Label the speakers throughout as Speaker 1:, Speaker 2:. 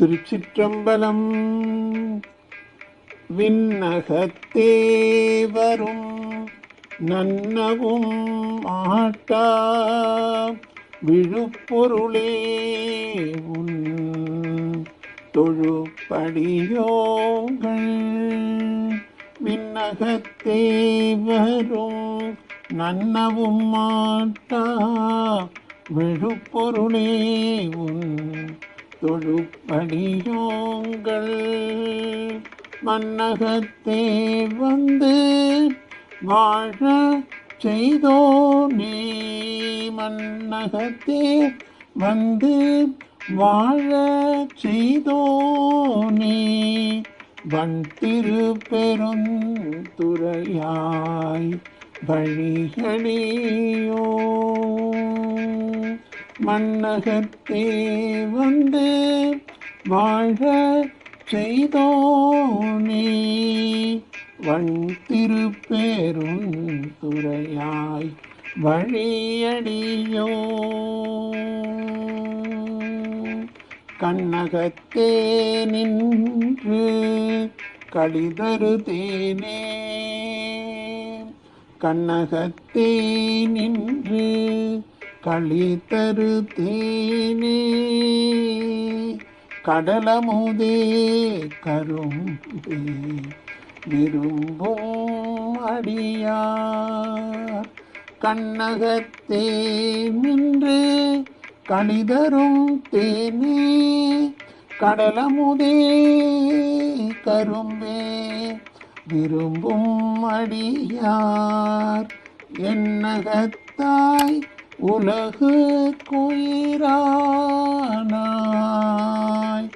Speaker 1: திருச்சிற்றம்பலம். விண்ணகத்தே வரும் நன்னவும் ஆட்டா. விழுப்பொருளே உன் தொழுப்படியோங்கள். விண்ணகத்தே வரும் நன்னவும் மாட்டா விழுப்பொருளே உன் தொழுப்படியோங்கள். மன்னகத்தே வந்து வாழ செய்தோனே மன்னகத்தே வந்து வாழ செய்தோனே வண்டிரு பெருந்துறையாய் வழிகளேயோ. மன்னகத்தே வந்து வாழ செய்தோனே வன் திருப்பேரும் துறையாய் வழியடியோ. கண்ணகத்தே நின்று கடிதரு தேனே கண்ணகத்தே நின்று களித்தரு தேனே கடலமுதே கரும்பே விரும்பும் அடியார். கண்ணகத்தே நின்று கணிதரும் தேனே. கடலமுதே கரும்பே விரும்பும் அடியார். என்னகத்தாய் உலகு குயிரானாய்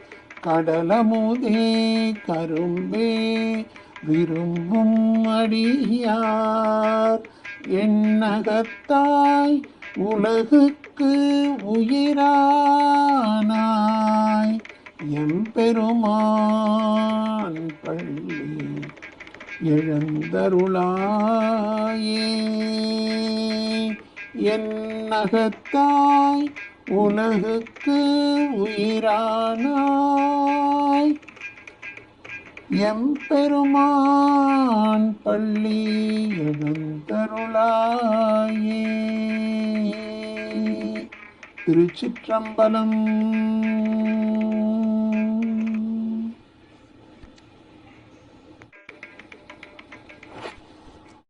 Speaker 1: கடலமுதே கரும்பே விரும்பும் அடியார். என்னகத்தாய் உலகுக்கு உயிரானாய். எம்பெருமான் பள்ளி எழுந்தருளாயே. என்னகத்தாய் உலகுக்கு உயிரானாய். எம்பெருமான் பள்ளி எழுந்தருளாயே திருச்சிற்றம்பலம்